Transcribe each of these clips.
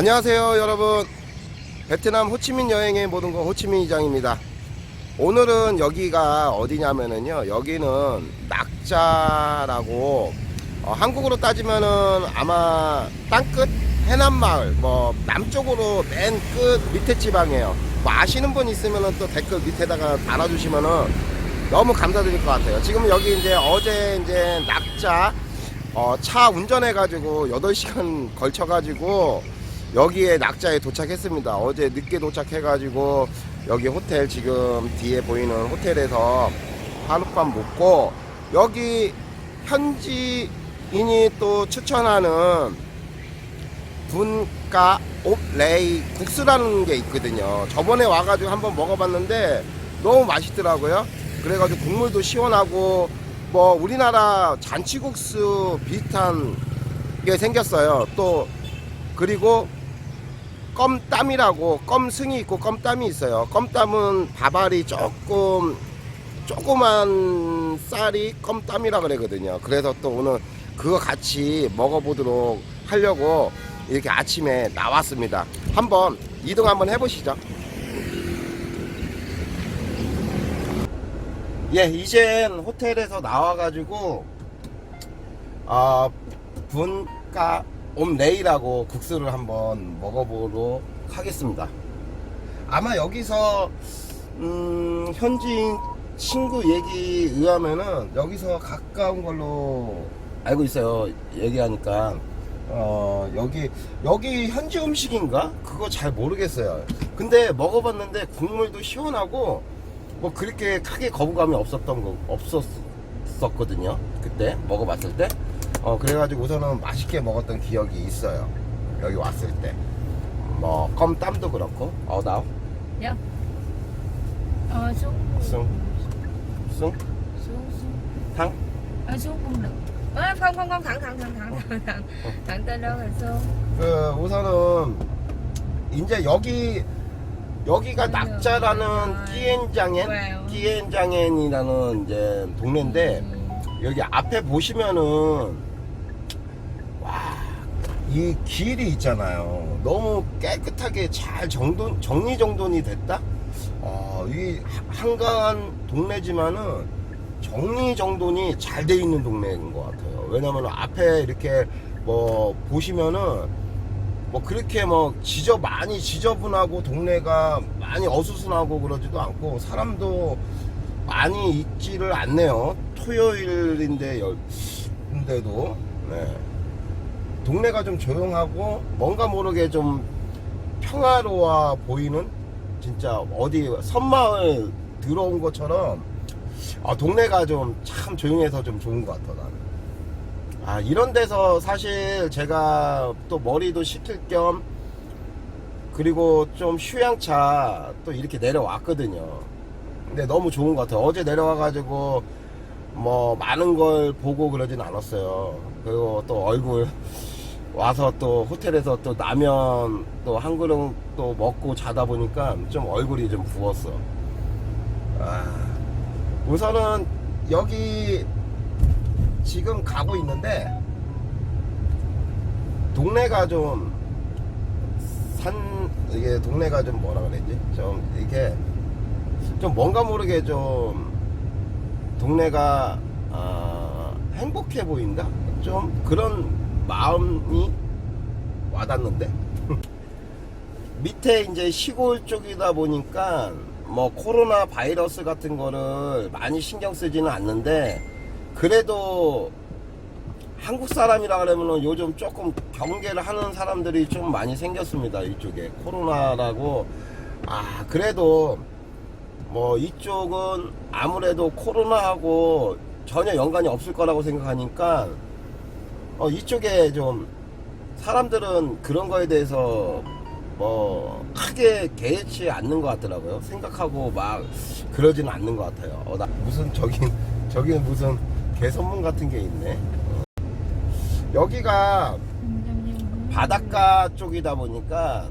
안녕하세요 여러분. 베트남 호치민 여행의 모든 것 호치민 이장입니다. 오늘은 여기가 어디냐면은요 여기는 낙자라고 어, 한국으로 따지면은 아마 땅끝 해남마을 뭐 남쪽으로 맨 끝 밑에 지방이에요. 뭐 아시는 분 있으면은 또 댓글 밑에다가 달아주시면은 너무 감사드릴 것 같아요. 지금 여기 이제 어제 이제 낙자 어, 차 운전해 가지고 8시간 걸쳐 가지고 여기에 낙자에 도착했습니다. 어제 늦게 도착해가지고 여기 호텔 지금 뒤에 보이는 호텔에서 하룻밤 묵고 여기 현지인이 또 추천하는 분가 옵레이 국수라는 게 있거든요. 저번에 와가지고 한번 먹어봤는데 너무 맛있더라고요. 그래가지고 국물도 시원하고 뭐 우리나라 잔치국수 비슷한 게 생겼어요. 또 그리고 껌땀이라고 껌승이 있고 껌땀이 있어요. 껌땀은 밥알이 조금 조그만 쌀이 껌땀이라 그러거든요. 그래서 또 오늘 그거 같이 먹어보도록 하려고 이렇게 아침에 나왔습니다. 한번 이동 한번 해보시죠. 예, 이젠 호텔에서 나와가지고 아 분가 옴레이라고 국수를 한번 먹어보도록 하겠습니다. 아마 여기서 음, 현지인 친구 얘기 의하면은 여기서 가까운 걸로 알고 있어요. 얘기하니까 어 여기 여기 현지 음식인가 그거 잘 모르겠어요. 근데 먹어봤는데 국물도 시원하고 뭐 그렇게 크게 거부감이 없었던 거 없었었거든요. 그때 먹어봤을 때. 어 그래가지고 우선은 맛있게 먹었던 기억이 있어요. 여기 왔을 때. 뭐 껌땀도 그렇고. 어 나오. Dạ. Ờ xuống Xuống. 숭 xuống xuống. 탕. Ờ xuống cũng được. Ờ, không không không thẳng thẳng thẳng thẳng thẳng thẳng thẳng tới đó rồi xuống. 그 우선은 이제 여기 여기가 낙자라는 끼엔장엔 와요. 끼엔장엔이라는 이제 동네인데 음. 여기 앞에 보시면은 와 이 길이 있잖아요. 너무 깨끗하게 잘 정돈 정리 정돈이 됐다. 어, 이 한가한 동네지만은 정리 정돈이 잘 돼 있는 동네인 것 같아요. 왜냐면 앞에 이렇게 뭐 보시면은 뭐 그렇게 뭐 지저 많이 지저분하고 동네가 많이 어수선하고 그러지도 않고 사람도 많이 있지를 않네요. 토요일인데 열, 인데도 네. 동네가 좀 조용하고 뭔가 모르게 좀 평화로워 보이는 진짜 어디 섬마을 들어온 것처럼 아, 동네가 좀 참 조용해서 좀 좋은 것 같아 나는. 아 이런 데서 사실 제가 또 머리도 식힐 겸 그리고 좀 휴양차 또 이렇게 내려왔거든요. 근데 너무 좋은 것 같아요. 어제 내려와가지고 뭐 많은 걸 보고 그러진 않았어요. 그리고 또 얼굴 와서 또 호텔에서 또 라면 또 한 그릇 또 먹고 자다 보니까 좀 얼굴이 좀 부었어. 아, 우선은 여기 지금 가고 있는데 동네가 좀 산 이게 동네가 좀 뭐라 그래야지 좀 이게 좀 뭔가 모르게 좀 동네가 아, 행복해 보인다 좀 그런 마음이 와닿는데? 밑에 이제 시골 쪽이다 보니까 뭐 코로나 바이러스 같은 거를 많이 신경 쓰지는 않는데 그래도 한국 사람이라 그러면은 요즘 조금 경계를 하는 사람들이 좀 많이 생겼습니다 이쪽에. 코로나라고. 아 그래도 뭐 이쪽은 아무래도 코로나하고 전혀 연관이 없을 거라고 생각하니까 어 이쪽에 좀 사람들은 그런 거에 대해서 뭐 크게 개의치 않는 것 같더라고요. 생각하고 막 그러지는 않는 것 같아요. 어, 나 무슨 저기 저기 무슨 개선문 같은 게 있네. 어. 여기가 바닷가 쪽이다 보니까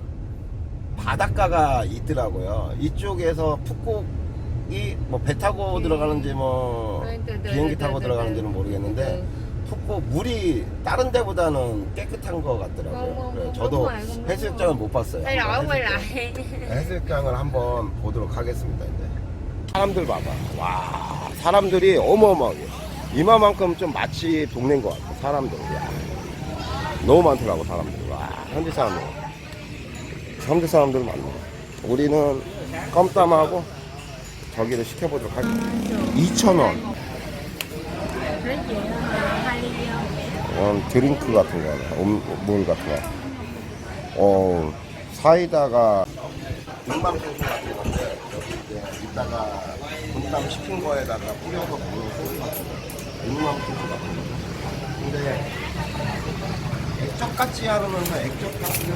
바닷가가 있더라고요. 이쪽에서 푹콕이 뭐 배 타고 들어가는지 뭐 비행기 타고 들어가는지는 모르겠는데 푹고 물이 다른 데보다는 깨끗한 것 같더라고요. 어, 어, 저도 너무 알고, 너무 해수욕장을 못 봤어요. Đây rồi quay 해수욕장- lại 해수욕장을 한번 보도록 하겠습니다. 이제 사람들 봐봐. 와 사람들이 어마어마하게 이마만큼 좀 마치 동네인 것 같아. 사람들. 야, 너무 많더라고 사람들. 와 현지 사람들. 현지 사람들 많네. 우리는 껌땀하고 저기를 시켜보도록 하겠습니다. 2,000원. Lấy chị hai ly 드링크 같은 거네. 음, 물 같은 거. 어, 사이다가 육망소스 같은 건데 여기 이제 이따가 분담 시킨 거에다가 뿌려서 먹는 소스 같은 거. 육망소스 같은 거. 근데 액젓같이 하면서 액젓 같은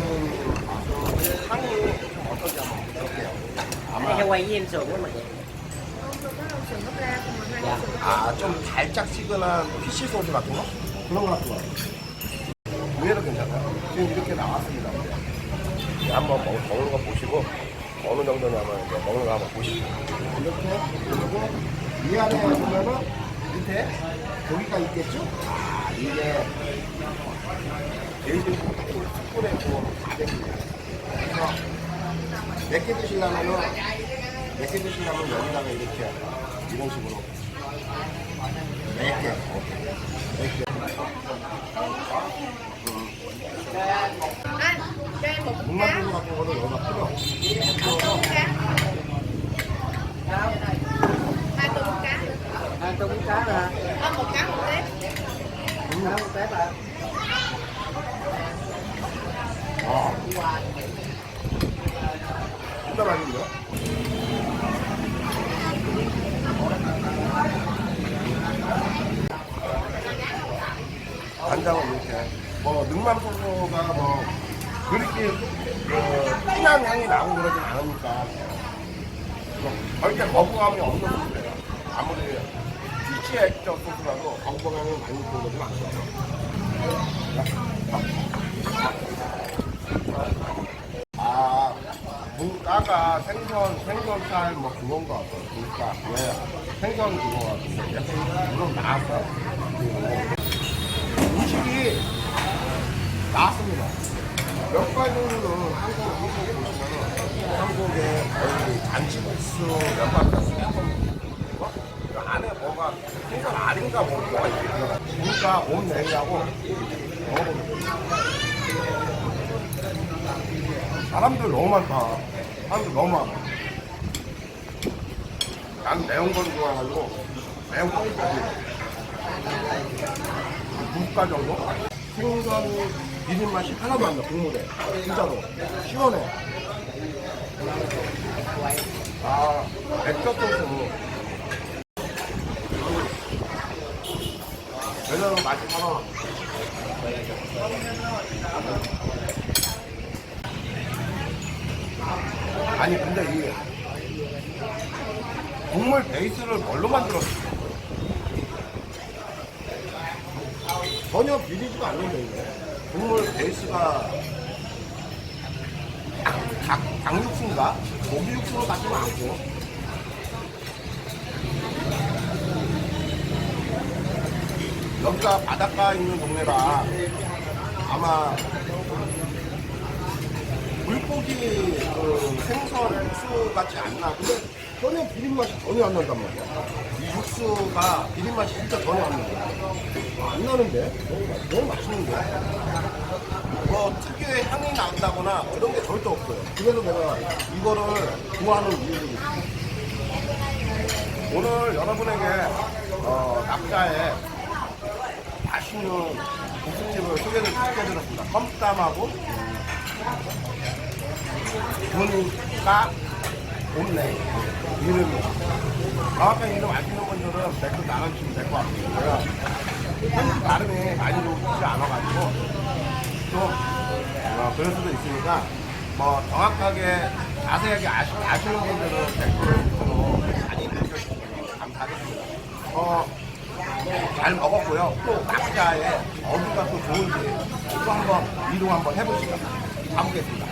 향이 좀 어떤지 한번 볼게요. 아마 quay với em sườn hai sườn gấp 아, 좀 달짝지근한 피쉬 소스 같은 거? 그런 거 같은 거. 의외로 괜찮아요. 지금 이렇게 나왔습니다. 이제 한번 먹, 먹는 거 보시고, 어느 정도냐면 이제 먹는 거 한번 보시고. 이렇게, 그리고 이 안에 보면은 밑에 고기가 있겠죠? 아, 이게 베이징 스푼에 구워 가겠습니다. 그래서 몇개 드시려면은, 몇개 드시려면 여기다가 이렇게 이런 식으로 네 개. 네 개. Anh, cho em một 목만 cá 푸 같은 거는 여기다 뿌려. Một tô cá Hai tô cá hai tô bún cá là Ờ, một cá một tép cá một tép à 아. 진짜 맛있는데요? 간장은 이렇게 뭐 능맘소스가 뭐 그렇게 그 진한 향이 나고 그러진 않으니까 뭐 절대 거부감이 없는 소스예요 아무리 피치 액젓 소스라도 거부감이 많이 들어오진 않죠 아, 문가가 생선, 생선살 뭐 그건 거 같아요. 문가. 왜? 생선 그거 같은데. 약간 물론 나왔어. 그리고 음식이 나왔습니다. 몇 가지는 한국, 한국 보시면은 한국의 거의 잔치국수 몇 가지 뭐? 그 안에 뭐가 생선 아닌가 뭐 뭐가 들어가. 그러니까 온 돼요. 사람들 너무 많다. 사람들 너무 많아. 난 매운 걸 좋아해가지고 매운 콩까지 국가 정도? 생선 비린 맛이 하나도 안 나, 국물에. 진짜로. 시원해. 아, 액젓 소스. 왜냐면 맛이 하나. 아니 근데 이 국물 베이스를 뭘로 만들었어? 전혀 비리지가 않는데 이게 국물 베이스가 닭, 닭, 닭 육수인가? 고기 육수 같지는 않고 여기가 바닷가 있는 동네라 아마 물고기 그 생선 육수 같지 않나. 근데 전혀 비린 맛이 전혀 안 난단 말이야. 이 육수가 비린 맛이 진짜 전혀 안 나요. 안 나는데? 너무, 맛- 너무 맛있는데? 뭐 특유의 향이 난다거나 그런 게 절대 없어요. 그래서 내가 이거를 좋아하는 이유도 있어요. 오늘 여러분에게 어, 낙자에 맛있는 국수집을 소개를 시켜드렸습니다. 껌땀하고 보니까 없네. 이름이. 정확한 이름 아시는 분들은 댓글 나눠주시면 될 것 같아요. 현지 발음이 많이 좋지 않아가지고 또 어, 그럴 수도 있으니까 뭐 정확하게 자세하게 아시, 아시는 분들은 댓글로 많이 남겨주시면 감사하겠습니다. 어, 잘 먹었고요. 또 낙자에 어디가 또 좋은지 또 한번 이동 한번 해보시죠. 가보겠습니다.